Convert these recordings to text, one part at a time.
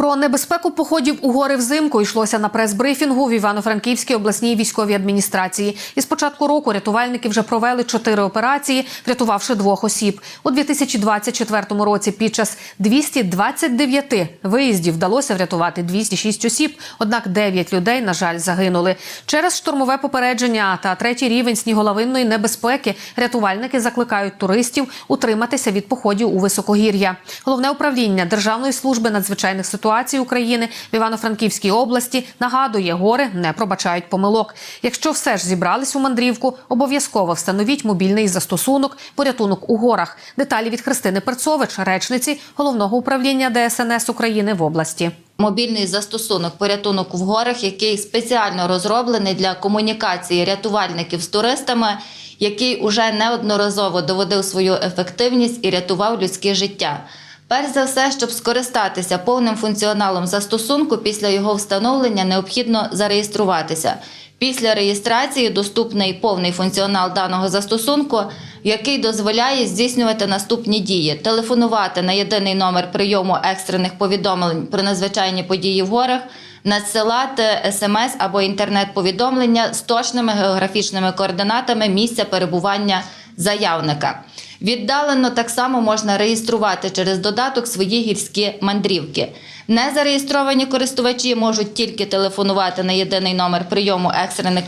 Про небезпеку походів у гори взимку йшлося на прес-брифінгу в Івано-Франківській обласній військовій адміністрації. Із початку року рятувальники вже провели чотири операції, врятувавши двох осіб. У 2024 році під час 229 виїздів вдалося врятувати 206 осіб. Однак 9 людей, на жаль, загинули. Через штурмове попередження та третій рівень сніголовинної небезпеки рятувальники закликають туристів утриматися від походів у високогір'я. Головне управління Державної служби надзвичайних ситуацій України в Івано-Франківській області нагадує, гори не пробачають помилок. Якщо все ж зібрались у мандрівку, обов'язково встановіть мобільний застосунок порятунок у горах. Деталі від Христини Перцович, речниці головного управління ДСНС України в області. Мобільний застосунок порятунок в горах, який спеціально розроблений для комунікації рятувальників з туристами, який уже неодноразово доводив свою ефективність і рятував людське життя. Перш за все, щоб скористатися повним функціоналом застосунку, після його встановлення необхідно зареєструватися. Після реєстрації доступний повний функціонал даного застосунку, який дозволяє здійснювати наступні дії: телефонувати на єдиний номер прийому екстрених повідомлень про надзвичайні події в горах, надсилати смс або інтернет-повідомлення з точними географічними координатами місця перебування заявника. Віддалено так само можна реєструвати через додаток свої гірські мандрівки. Незареєстровані користувачі можуть тільки телефонувати на єдиний номер прийому екстрених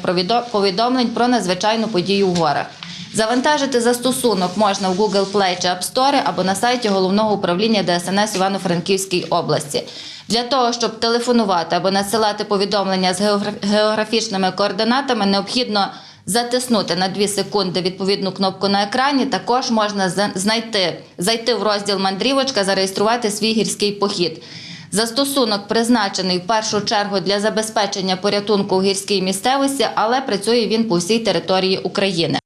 повідомлень про надзвичайну подію в горах. Завантажити застосунок можна в Google Play чи App Store або на сайті головного управління ДСНС Івано-Франківській області. Для того, щоб телефонувати або надсилати повідомлення з географічними координатами, необхідно затиснути на 2 секунди відповідну кнопку на екрані. Також можна знайти, зайти в розділ мандрівочка, зареєструвати свій гірський похід. Застосунок призначений в першу чергу для забезпечення порятунку у гірській місцевості, але працює він по всій території України.